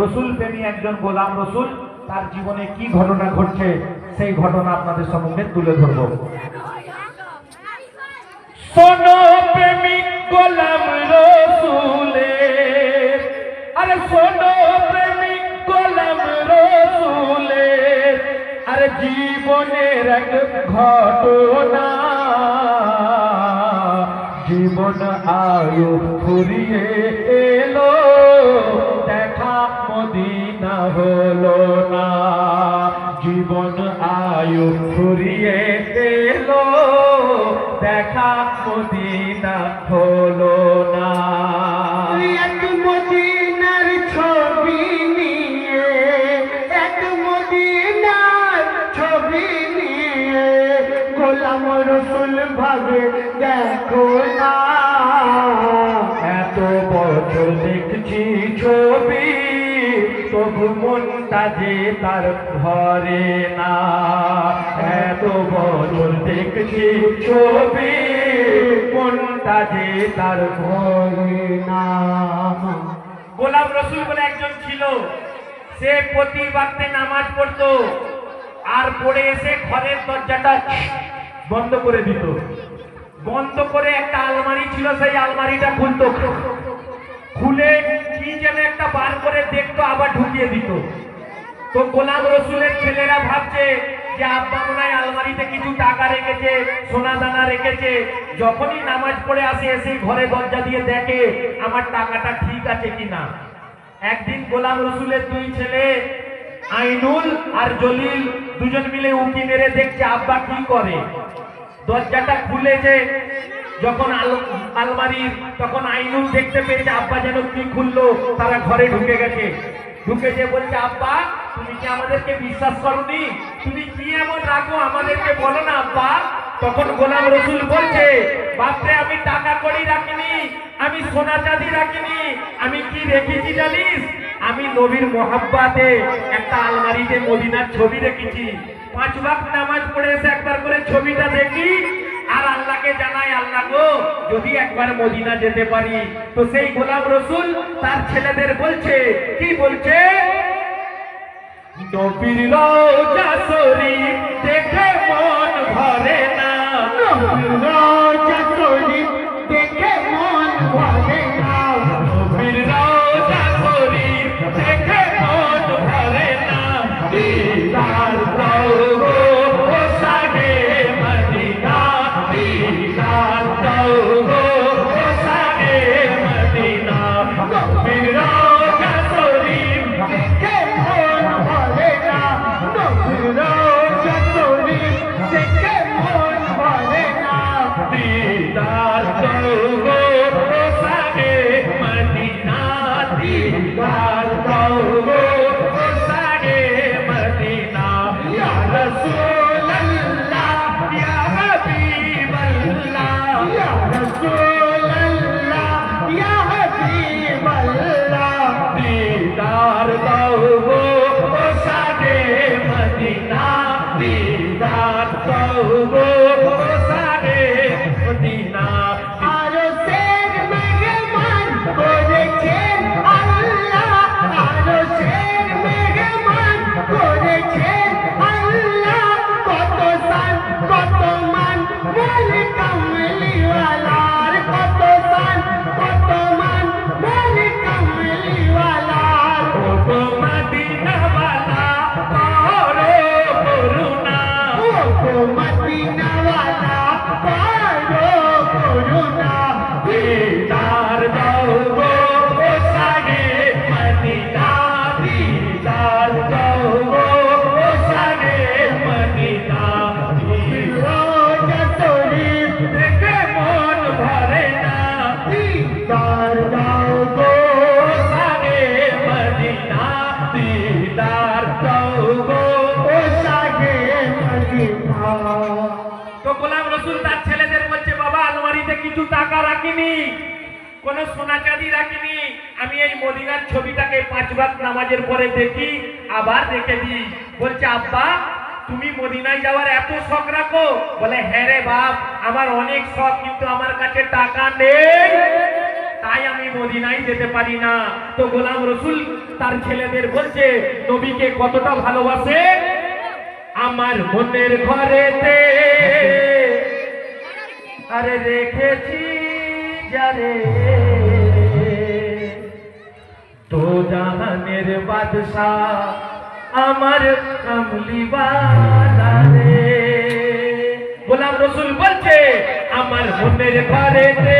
রসুল প্রেমী একজন গোলাম রসুল, তার জীবনে কি ঘটনা ঘটছে, সেই ঘটনা আপনাদের সম্মুখে তুলে ধরবো। প্রেমিক গোলাম রসুলে, আরে শোনো প্রেমিক গোলাম রসুলে, আরে জীবনের এক ঘটনা, জীবন আয়ু ফুরিয়ে এলো। মদিনা হলো না। জীবন আয়ু ফুরিয়ে এলো, দেখা মদিনা হলো না। এক মদিনার ছবি নিয়ে, এক মদিনার ছবি নিয়ে, গোলাম রসুল ভাবে দেখো যে তার ঘরে না। এত বছর দেখছি মনটা যে তার ঘরে না। গোলাম রসুল বলে একজন ছিল, সে প্রতি বাক্যে নামাজ পড়তো, আর পড়ে এসে ঘরের দরজাটা বন্ধ করে দিত। বন্ধ করে একটা আলমারি ছিল, সেই আলমারিটা খুলতো। খুলে কি যেন একটা বার করে দেখতো, আবার ঢুকিয়ে দিত। তো গোলাম রসুলের ছেলেরা ভাবছে যে আব্বা মনে আলমারিতে কিছু টাকা রেখেছে, সোনা দানা রেখেছে। যখনই নামাজ পড়ে আসে, এসে ঘরে দরজা দিয়ে দেখে আমার টাকাটা ঠিক আছে কিনা। একদিন গোলাম রসুলের দুই ছেলে, আইনুল আর জলিল, দুজন মিলে উকি মেরে দেখছে আব্বা কি করে। দরজাটা খুলেছে যখন আল- আলমারির, তখন আইনুল দেখতে পেয়েছে আব্বা যেন কি খুললো, তারা ঘরে ঢুকে গেছে। ঢুকে যে বলছে, আব্বা তুমি কি আমাদেরকে বিশ্বাস করনি? তুমি কি এমন রাখো আমাদেরকে বলো না, আব্বা? তখন গোলাম রসুল বলছে, বাপরে, আমি টাকা কড়ি রাখিনি, আমি সোনা চাঁদি রাখিনি, আমি কি রেখেছি জানিস? আমি নবীর মোহাব্বাতে একটা আলমারিতে মদিনার ছবি রেখেছি। পাঁচ ওয়াক্ত নামাজ পড়ে এসে একবার করে ছবিটা দেখি, আর আল্লাহকে জানাই, আল্লাহ গো, যদি একবার মদিনা যেতে পারি। তো সেই গোলাম রসুল তার ছেলেদের বলছে, কি বলছে? নবীর রওজা শরীফ দেখে মন ভরে না। গোলাম রসুল তার ছেলেদের বলছে, বাবা, আলমারিতে কিছু টাকা রাখিনি, কোনো সোনা চাঁদি রাখিনি। আমি এই মদিনার ছবিটাকে পাঁচ ভাগ নামাজের পরে দেখি, আবার দেখে দিই। বলছে, আব্বা, তুমি মদিনায় যাওয়ার এত শখ রাখো? বলে হ্যাঁ রে বাপ, আমার অনেক শখ, কিন্তু আমার কাছে টাকা নেই। তাই আমি মদিনায় যেতে পারি না। তো গোলাম রসুল তার ছেলেদের বলছে, নবীকে কতটা ভালোবাসে? আমার মনের ঘরেতে। আরে রেখেছি যারে। তো জাহানের বাদশাহ আমার কামলিওয়ালা রে গোলাম রসুল বলছে, আমার মনের ঘরেতে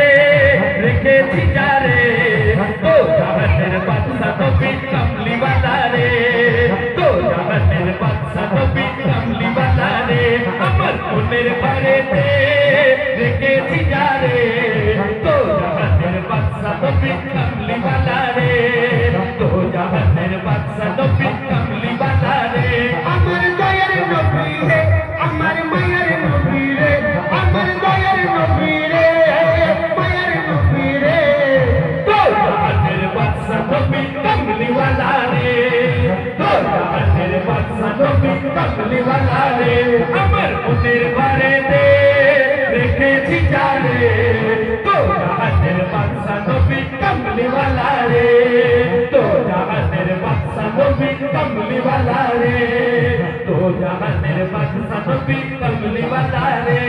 রেখেছি যারে। তো জাহানের বাদশাহ নবী কামলিওয়ালা মনের ঘরেতে রেখেছি যারে তো জাহানের বাদশাহ নবী কামলিওয়ালা রে তো জাহানের বাদশাহ নবী কামলিওয়ালা রে। আমার দয়ার নবী রে আমার মায়ের নবী রে আমার দয়ার নবী রে মায়ের নবী রে। তো জাহানের বাদশাহ নবী কামলিওয়ালা রে তো জাহানের বাদশাহ নবী কামলিওয়ালা রে। আমার জাহানের বাদশাহ নবী কামলিওয়ালা রে তো জাহানের বাদশাহ নবী কামলিওয়ালা রে তো জাহানের বাদশাহ নবী কামলিওয়ালা রে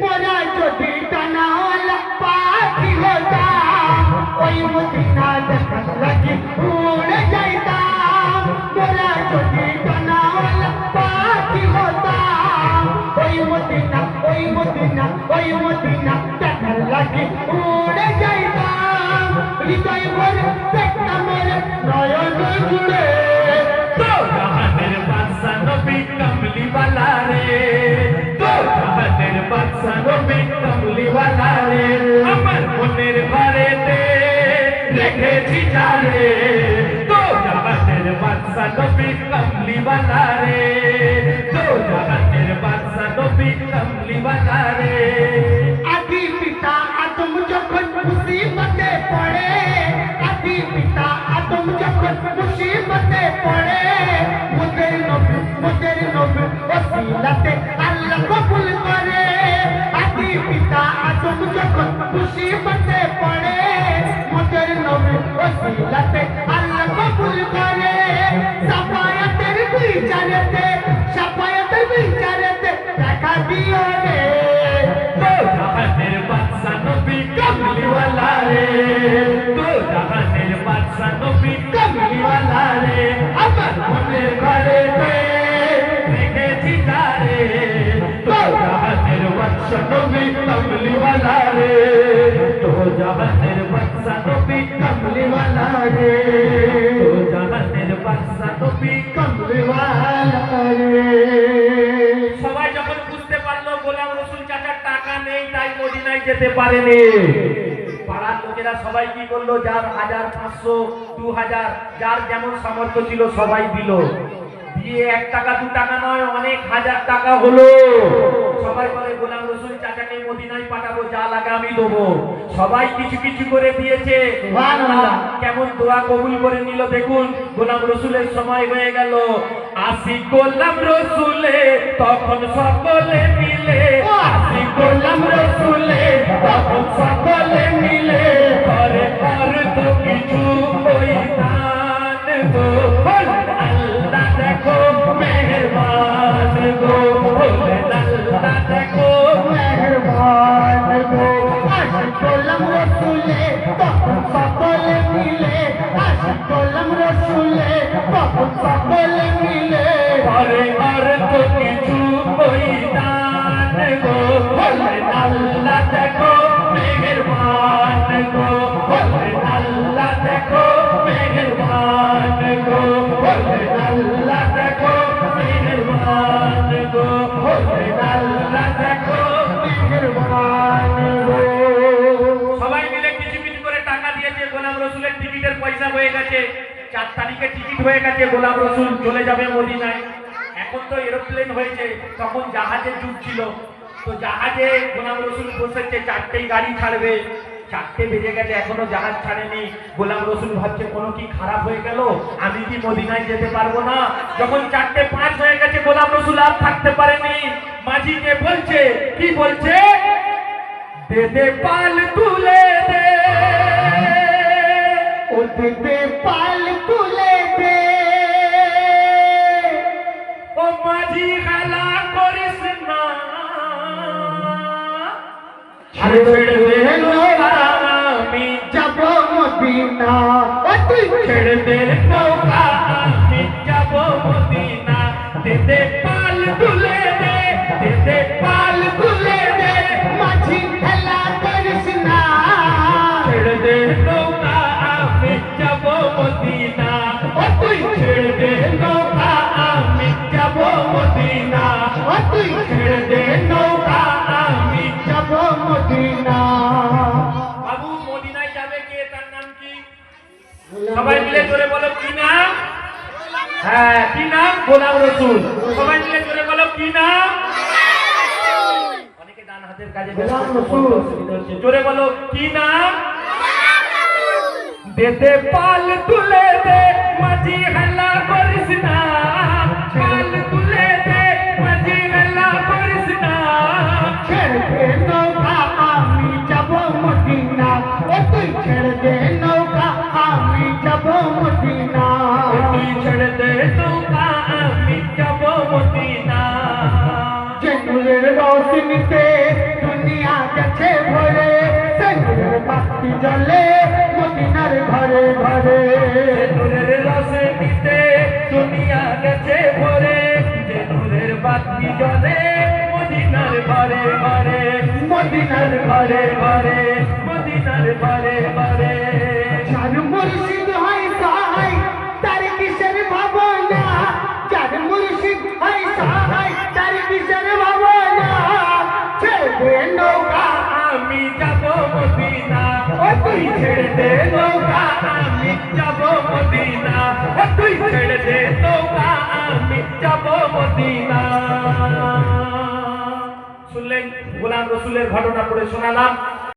মোরা যদি টানাওয়ালা পাখি হতাম ওই মদিনা দেখার লাগি উড়ে যাইতাম মোরা যদি টানাওয়ালা পাখি হতাম ওই মদিনা ওই মদিনা ওই মদিনা লাগি উড়ে যাইতাম, হৃদয় ভরে দেখতাম নয়ন জুড়ে। তো জাহানের বাদশাহ নবী কামলিওয়ালা রে তো জাহানের বাদশাহ নবী কামলিওয়ালা রে আমার মনের ঘরেতে রেখেছি যারে। তো জাহানের বাদশাহ নবী কামলিওয়ালা রে তো জাহানের বাদশাহ নবী কামলিওয়ালা রে আদি পিতা আদম যখন মুসিবতে পড়ে মুদের নবী মুদের নবী ওসিলাতে আল্লাহ কবুল করে আদি পিতা আদম যখন মুসিবতে পড়ে মুদের নবী ওসিলাতে আল্লাহ কবুল করে সাফায়াতের বিচারেতে সাফায়াতের বিচারেতে দেখা দিও রে তো সবাই যখন বুঝতে পারল গোলাম রসুল চাচার টাকা নেই তাই মদিনায় যেতে পারেনি। লোকেরা সবাই কি করল? যার হাজার পাঁচশো, দু হাজার, যার যেমন সামর্থ্য ছিল সবাই দিল। দিয়ে এক টাকা, দু টাকা নয়, অনেক হাজার টাকা হলো। সবাই বলে চাচাকে মদিনায় পাঠাবো যা লাগে আমি দেবো। সবাই কিছু কিছু করে দিয়েছে। কেমন দোয়া কবুল করে নিল দেখুন গোলাম রসুলের সময় হয়ে গেল। আসি গোলাম রসুলে তখন সকলে মিলে। আসি গোলাম রসুলে তখন সকলে মিলে। তো কিছু ওই দান সকলে মিলে করে আর তো কিছু ওই দান গো। আল্লাহ সবাই মিলে কিছু কিছু করে টাকা দিয়েছে গোলাম রসুলের টিকিটের পয়সা হয়ে গেছে। চার তারিখে টিকিট হয়ে গেছে গোলাম রসুল চলে যাবে মদিনায়। এখন তো এরোপ্লেন হয়েছে, তখন জাহাজের যুগ ছিল। তো জাহাজে গোলাম রসুল বসেছে, চারটেই গাড়ি ছাড়বে। চারটে বেজে গেছে, এখনও জাহাজ ছাড়েনি। গোলাম রসুল ভাবছে, কোনো কি খারাপ হয়ে গেল? আমি কি মদিনায় যেতে পারব না? যখন চারটে পাঁচ হয়ে গেছে গোলাম রসুল আর থাকতে পারেনি। মাঝিকে বলছে, কি বলছে? দে দে পাল তুলে দে। ওদিতে পাল ছেড়ে আমি যাব মদিনা তুই ছেড়ে দে নৌকা, আমি যাব মদিনা। দে পাল তুলে দে দে পাল তুলে দে মাঝি খেলা করিস না ছেড়ে দে নৌকা আমি যাব মদিনা তুই ছেড়ে দে দে মদিনা। বাবু মদিনায় যাবে কে? তার নাম কি? সবাই মিলে জোরে বলো কি নাম? হ্যাঁ কি নাম? গোলাম রসুল। সবাই মিলে জোরে বলো কি নাম? অনেকে ডান হাতের কাজে গোলাম রসুল। জোরে বলো কি নাম? দেতে পাল তুলে দে মাঝি হেলা করিস না। জ্বলে মদিনার ঘরে ঘরে। নূরের রসে দিতে দুনিয়া গেছে ভরে যে নূরের বাতি জলে মদিনার ঘরে ঘরে। মদিনার ঘরে ঘরে। মদিনার ঘরে ঘরে। দে নৌকা আমি তুই ছেড়ে দে নৌকা আমি যাব মদিনা। শুনলেন ঘটনা পড়ে শোনালাম।